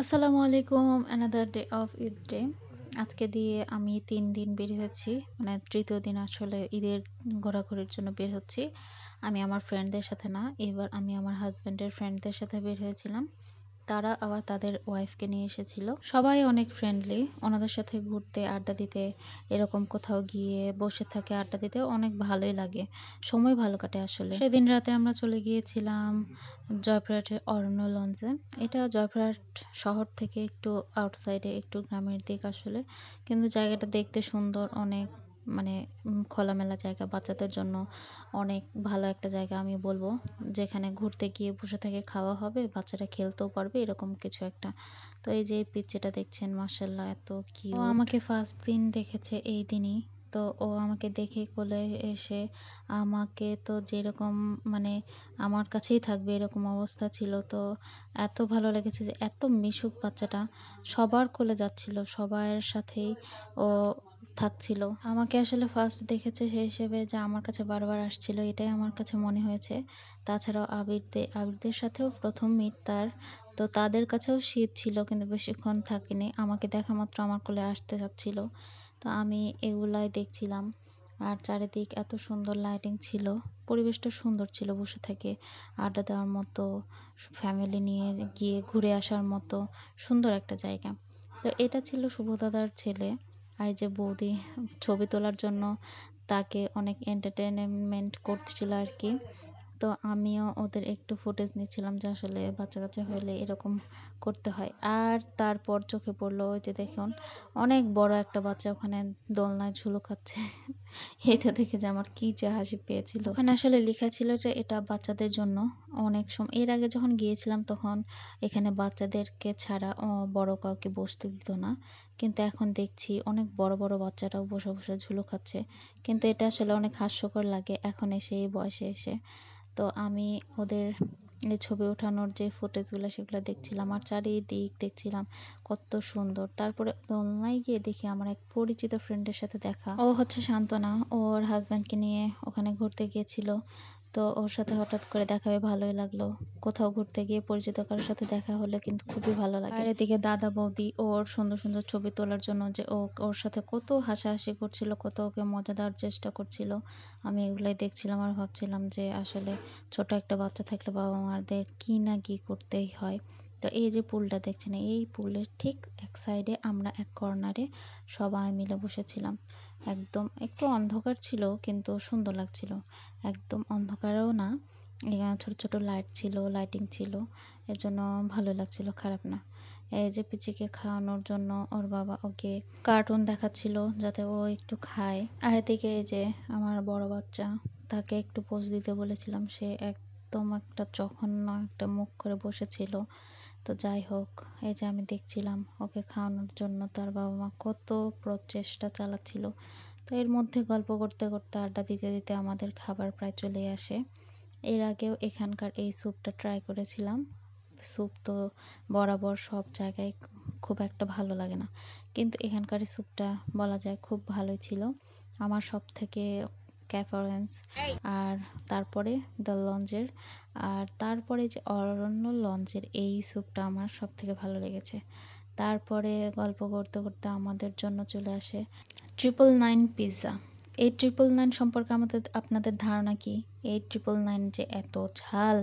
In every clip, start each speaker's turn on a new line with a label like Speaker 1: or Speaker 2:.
Speaker 1: আসসালামু আলাইকুম another day of Eid day আজকে দিয়ে আমি তিন দিন বের হয়েছি মানে তৃতীয় দিন আসলে ঈদের ঘোরাঘুরির জন্য বের হচ্ছি। আমি আমার ফ্রেন্ডদের সাথে না, এবার আমি আমার হাজব্যান্ডের ফ্রেন্ডদের সাথে বের হয়েছিলাম। তারা আবার তাদের ওয়াইফকে নিয়ে এসেছিল। সবাই অনেক ফ্রেন্ডলি ওনাদের সাথে ঘুরতে, আড্ডা দিতে, এরকম কোথাও গিয়ে বসে থাকে, আড্ডা দিতে অনেক ভালোই লাগে। সময় ভালো কাটে আসলে। সেদিন রাতে আমরা চলে গিয়েছিলাম জয়পুরহাটের অরণ্য লঞ্চে এটা জয়পুরহাট শহর থেকে একটু আউটসাইডে একটু গ্রামের দিক আসলে। কিন্তু জায়গাটা দেখতে সুন্দর, অনেক মানে খোলামেলা জায়গা, বাচ্চাদের জন্য অনেক ভালো একটা জায়গা আমি বলব। যেখানে ঘুরতে গিয়ে বসে থেকে খাওয়া হবে, বাচ্চারা খেলতেও পারবে, এরকম কিছু একটা। তো এই যে পিচ যেটা দেখছেন মার্শাল্লাহ এত কি ও আমাকে ফার্স্ট দিন দেখেছে এই দিনই। তো ও আমাকে দেখে কোলে এসে আমাকে তো যেরকম মানে আমার কাছেই থাকবে এরকম অবস্থা ছিল। তো এত ভালো লেগেছে যে, এত মিশুক বাচ্চাটা। সবার কোলে যাচ্ছিল সবার সাথেই ও থাকছিল। আমাকে আসলে ফার্স্ট দেখেছে সেই হিসেবে যে আমার কাছে বারবার আসছিল, এটাই আমার কাছে মনে হয়েছে। তাছাড়াও আবিরদের আবিরদের সাথেও প্রথম মিট তার। তো তাদের কাছেও শীত ছিল কিন্তু বেশিক্ষণ থাকেনি। আমাকে দেখা মাত্র আমার কোলে আসতে যাচ্ছিল তো আমি এগুলাই দেখছিলাম। আর চারিদিক এত সুন্দর লাইটিং ছিল। পরিবেশটা সুন্দর ছিল বসে থেকে। আড্ডা দেওয়ার মতো ফ্যামিলি নিয়ে গিয়ে ঘুরে আসার মতো সুন্দর একটা জায়গা। তো এটা ছিল শুভদাদার ছেলে। আর যে বৌদি ছবি তোলার জন্য তাকে অনেক এন্টারটেনমেন্ট করছিল আর কি। তো আমিও ওদের একটু ফুটেজ নিচ্ছিলাম যে আসলে বাচ্চা কাচ্চা হলে এরকম করতে হয়। আর তারপর চোখে পড়ল ওই যে দেখুন, অনেক বড় একটা বাচ্চা ওখানে দোলনায় ঝুলো খাচ্ছে। এটা দেখে যে আমার কি যে হাসি পেয়েছিল। ওখানে আসলে লেখা ছিল যে এটা বাচ্চাদের জন্য অনেক সময় এর আগে যখন গিয়েছিলাম তখন এখানে বাচ্চাদেরকে ছাড়া বড় কাউকে বসতে দিত না। কিন্তু এখন দেখছি অনেক বড় বড় বাচ্চারাও বসে বসে ঝুলো খাচ্ছে। কিন্তু এটা আসলে অনেক হাস্যকর লাগে এখন এসে, এই বয়সে এসে। তো আমি ওদের এই ছবি ওঠানোর যে ফুটেজগুলো সেগুলো দেখছিলাম আর চারিদিক দেখছিলাম কত সুন্দর। তারপরে দোলনায় গিয়ে দেখি আমার এক পরিচিত ফ্রেন্ডের সাথে দেখা। ও হচ্ছে শান্তনা, ওর হাজব্যান্ডকে নিয়ে ওখানে ঘুরতে গিয়েছিল। তো ওর সাথে হঠাৎ করে দেখা হয়ে ভালোই লাগল। কোথাও ঘুরতে গিয়ে পরিচিত কারোর সাথে দেখা হলে কিন্তু খুবই ভালো লাগে। আর এদিকে দাদা বৌদি ওর সুন্দর সুন্দর ছবি তোলার জন্য যে ও ওর সাথে কত হাসাহাসি করছিল, কত ওকে মজা দেওয়ার চেষ্টা করছিল, আমি এগুলোই দেখছিলাম আর ভাবছিলাম যে আসলে ছোট একটা বাচ্চা থাকলে বাবা মাদের কি না কি করতেই হয়। তো এই যে পুলটা দেখছেন, এই পুলের ঠিক এক সাইডে আমরা এক কর্নারে সবাই মিলে বসেছিলাম। একদম একটু অন্ধকার ছিল, কিন্তু সুন্দর লাগছিল। একদম অন্ধকারেও না ছোট ছোট লাইট ছিল, লাইটিং ছিল। এর জন্য ভালো লাগছিল, খারাপ না। এই যে পিচিকে খাওয়ানোর জন্য ওর বাবা ওকে কার্টুন দেখাচ্ছিল যাতে ও একটু খায়। আর এদিকে এই যে আমার বড় বাচ্চা, তাকে একটু পোজ দিতে বলেছিলাম। সে একদম একটা জঘন্য একটা মুখ করে বসেছিল। তো যাই হোক, এই যে আমি দেখছিলাম ওকে খাওয়ানোর জন্য তার বাবা মা কত প্রচেষ্টা চালাচ্ছিল। তো এর মধ্যে গল্প করতে করতে আড্ডা দিতে দিতে আমাদের খাবার প্রায় চলে আসে। এর আগেও এখানকার এই স্যুপটা ট্রাই করেছিলাম। স্যুপ তো বরাবর সব জায়গায় খুব একটা ভালো লাগে না। কিন্তু এখানকার স্যুপটা বলা যায় খুব ভালোই ছিল। আমার সব থেকে ক্যাফারেন্স। আর তারপরে দ্য লঞ্চের আর তারপরে যে অরণ্য লঞ্চের এই স্যুপটা আমার সব থেকে ভালো লেগেছে। তারপরে গল্প করতে করতে আমাদের জন্য চলে আসে ট্রিপল নাইন পিৎজা। এই ট্রিপল নাইন সম্পর্কে আমাদের, আপনাদের ধারণা কি? এই ট্রিপল নাইন যে এত ঝাল,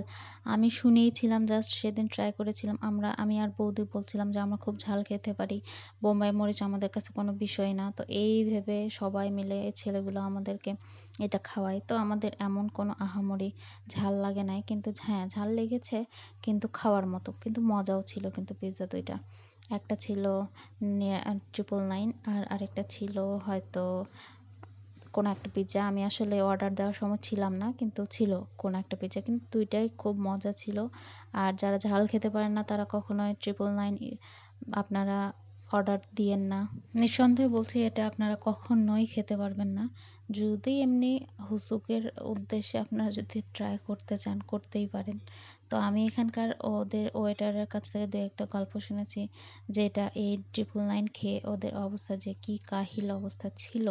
Speaker 1: আমি শুনেইছিলাম জাস্ট সেদিন ট্রাই করেছিলাম, আমরা, আমি আর বৌদি বলছিলাম যে আমরা খুব ঝাল খেতে পারি, বোম্বাই মরিচ আমাদের কাছে কোনো বিষয় না, তো এই ভেবে সবাই মিলে ছেলেগুলো আমাদেরকে এটা খাওয়ায়, তো আমাদের এমন কোনো আহামরি ঝাল লাগে নাই, কিন্তু হ্যাঁ ঝাল লেগেছে, কিন্তু খাওয়ার মতো, কিন্তু মজাও ছিল কিন্তু পিৎজা দুইটা। একটা ছিল ট্রিপল নাইন আর আরেকটা ছিল হয়তো কোনো একটা পিৎজা আমি আসলে অর্ডার দেওয়ার সময় ছিলাম না, কিন্তু ছিল কোনো একটা পিৎজা কিন্তু দুইটাই খুব মজা ছিল। আর যারা ঝাল খেতে পারেন না, তারা কখনোই ট্রিপল নাইন আপনারা অর্ডার দিয়েন না। নিঃসন্দেহে বলছি, এটা আপনারা কখনোই খেতে পারবেন না। যদি এমনি হুসুকের উদ্দেশ্যে আপনারা যদি ট্রাই করতে চান, করতেই পারেন। তো আমি এখানকার ওদের ওয়েটারের কাছ থেকে দু একটা গল্প শুনেছি, যেটা এই ট্রিপল নাইন খেয়ে ওদের অবস্থা যে কি কাহিল অবস্থা ছিল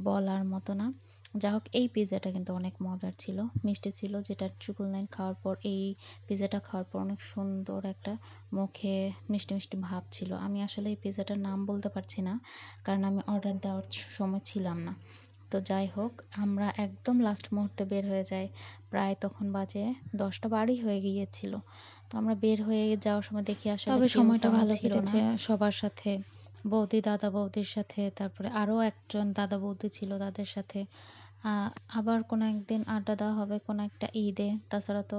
Speaker 1: বলার মতো না। যা হোক, এই পিৎজাটা কিন্তু অনেক মজার ছিল, মিষ্টি ছিল, যেটা ট্রিপল নাইন খাওয়ার পর, এই পিৎজাটা খাওয়ার পর অনেক সুন্দর একটা মুখে মিষ্টি মিষ্টি ভাব ছিল। আমি আসলে এই পিৎজাটার নাম বলতে পারছি না, কারণ আমি অর্ডার দেওয়ার সময় ছিলাম না। তো যাই হোক আমরা একদম লাস্ট মুহূর্তে বের হয়ে যাই। প্রায় তখন বাজে দশটা বারই হয়ে গিয়েছিল। তো আমরা বের হয়ে যাওয়ার সময় দেখি আসলে তবে সময়টা ভালো কেটেছে। সবার সাথে বৌদি দাদা বৌদির সাথে তারপরে আরও একজন দাদা বৌদি ছিল তাদের সাথে। আবার কোনো একদিন আড্ডা দেওয়া হবে কোনো একটা ঈদে। তাছাড়া তো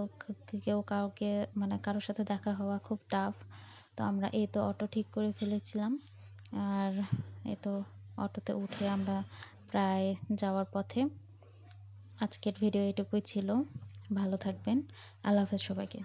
Speaker 1: কেউ কাউকে মানে কারোর সাথে দেখা হওয়া খুব টাফ তো আমরা এই তো অটো ঠিক করে ফেলেছিলাম। আর এই তো অটোতে উঠে আমরা প্রায় যাওয়ার পথে আজকের ভিডিও এটুকুই ছিল। ভালো থাকবেন। আল্লাহ হাফেজ সবাইকে।